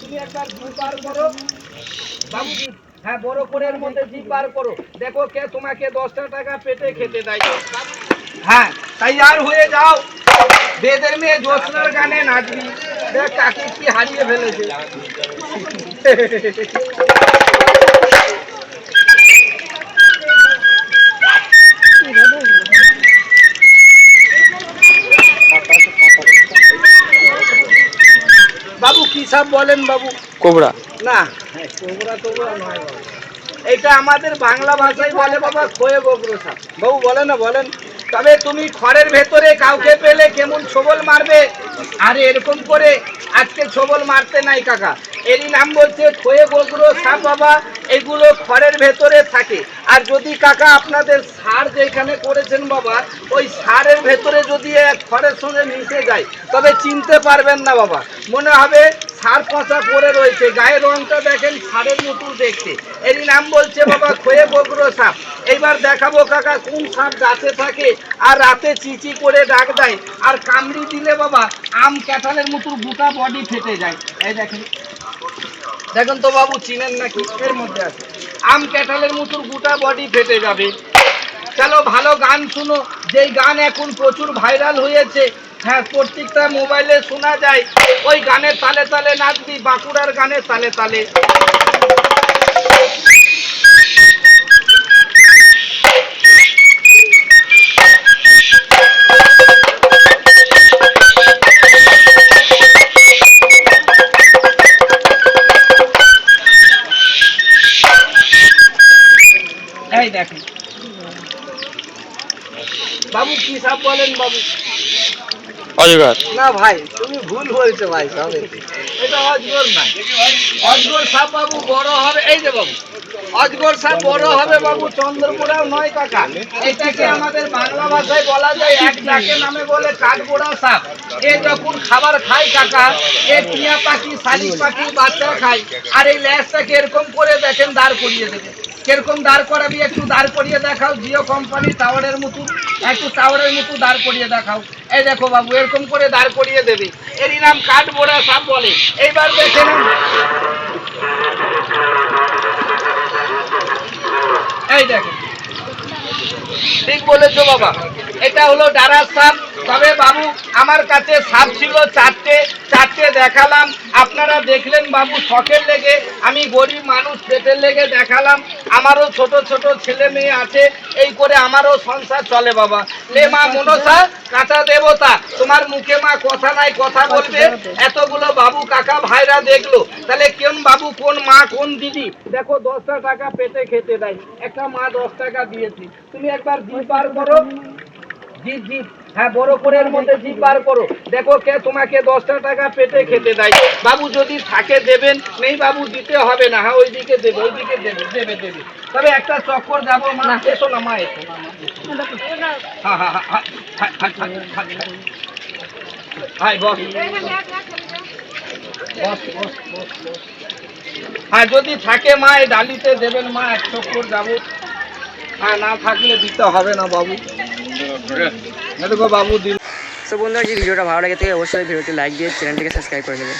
তুমি একবার জিভ করো। বাবু হ্যাঁ বড় করে মধ্যে জিপ বার করো। দেখো কে তোমাকে দশটা টাকা পেটে খেতে দেয়। হ্যাঁ তৈয়ার হয়ে যাও। বেদের মেয়ে জ্যোৎস্নার গানে নাচবি। দেখ কাকে কি হারিয়ে ফেলেছে। বাবু কি সব বলেন বাবু? কোবরা। না কোবরা কোবরা নয় বাবু। এটা আমাদের বাংলা ভাষায় বলে বাবা খোয়ে গোবর সাপ। বাবু বলে না বলেন। তবে তুমি খড়ের ভেতরে কাউকে পেলে কেমন ছবল মারবে? আর এরকম করে আজকে ছবল মারতে নাই কাকা। এরই নাম বলছে খয়ে গোগ্র সাপ বাবা। এগুলো খড়ের ভেতরে থাকে। আর যদি কাকা আপনাদের সার যেখানে করেছেন বাবা, ওই সারের ভেতরে যদি এক খড়ের সঙ্গে মিশে যায়, তবে চিনতে পারবেন না বাবা। মনে হবে সার পচা পড়ে রয়েছে। গায়ের রংটা দেখেন সারের মতো দেখতে। এরই নাম বলছে বাবা খয়ে বগ্র সাপ। এইবার দেখাবো কাকা কোন সাপ গাছে থাকে আর রাতে চিচি করে ডাক দেয়। আর কামড়ি দিলে বাবা আম ক্যাটালের মতো গোটা বডি ফেটে যায়। এই দেখেন। দেখেন তো বাবু, চিনেন নাকি এর মধ্যে আছে। আম ক্যাটালের মতো গোটা বডি ফেটে যাবে। চলো ভালো গান শুনো। যেই গান এখন প্রচুর ভাইরাল হয়েছে হ্যাঁ প্রত্যেকটা মোবাইলে শোনা যায়। ওই গানের তালে তালে নাচবি, বাঁকুড়ার গানের তালে তালে। দেখেন। বাবু, কি সাপ বলেন বাবু? অজগর। না ভাই তুমি ভুল বলছো ভাই সব এটা অজগর না। অজগর সাপ বাবু বড় হবে। এই যে বাবু অজগর সাপ বড় হবে বাবু চন্দ্রপুরাও নয় কাকা। এটাকে আমাদের বাংলা ভাষায় বলা যায় এক ডাকে নামে বলে কাঠগোড়া সাপ। এ যখন খাবার খায় কাকা এ টিয়া পাখি শালিক পাখি বাচ্চা খায় আর এই ল্যাসটাকে এরকম করে দেখেন দাঁড় করিয়ে দেবে। কীরকম দাঁড় করাবি একটু দাঁড় করিয়ে দেখাও, জিও কোম্পানি টাওয়ারের মতো একটু টাওয়ারের মতো দাঁড় করিয়ে দেখাও। এই দেখো বাবু, এরকম করে দাঁড় করিয়ে দেবে। এরই নাম কাঠ বোড়া সাপ বলে। এইবার দেখে নাম এই দেখো। ঠিক বলেছ বাবা। এটা হলো ডারার সাপ। তবে বাবু, আমার কাছে সাপ ছিল চারটে। চারটে দেখালাম। আপনারা দেখলেন বাবু, শখের লেগে। আমি গরিব মানুষ, পেটের লেগে দেখালাম। আমারও ছোট ছোট ছেলে মেয়ে আছে। এই করে আমারও সংসার চলে বাবা। লে মা মনসা, কাঁচা দেবতা, তোমার মুখে মা কথা নাই, কথা বলবে। এতগুলো বাবু কাকা ভাইরা দেখল। তাহলে কোন বাবু, কোন মা, কোন দিদি? দেখো, দশটা টাকা পেটে খেতে দেয়। একটা মা দশ টাকা দিয়েছি। তুমি একবার জিপ বার করো। জিপ জিপ হ্যাঁ বড় মধ্যে জিপ বার করো। দেখো কে তোমাকে দশটা টাকা পেটে খেতে দেয়। বাবু যদি থাকে দেবেন নেই বাবু দিতে হবে না। হ্যাঁ ওইদিকে দেবে ওইদিকে দেবে দেবে দেবে। তবে একটা চক্কর যাব মানে এসো না মা এসো। হ্যাঁ হ্যাঁ হ্যাঁ হ্যাঁ যদি থাকে মা এই ডালিতে দেবেন মা এক চক্কর যাব। হ্যাঁ না থাকলে দিতে হবে না বাবু। বাবু দিল। তো বন্ধুরা, যদি ভিডিওটা ভালো লাগে থাকে অবশ্যই ভিডিওটি লাইক দিয়ে চ্যানেলটিকে সাবস্ক্রাইব করে নেবেন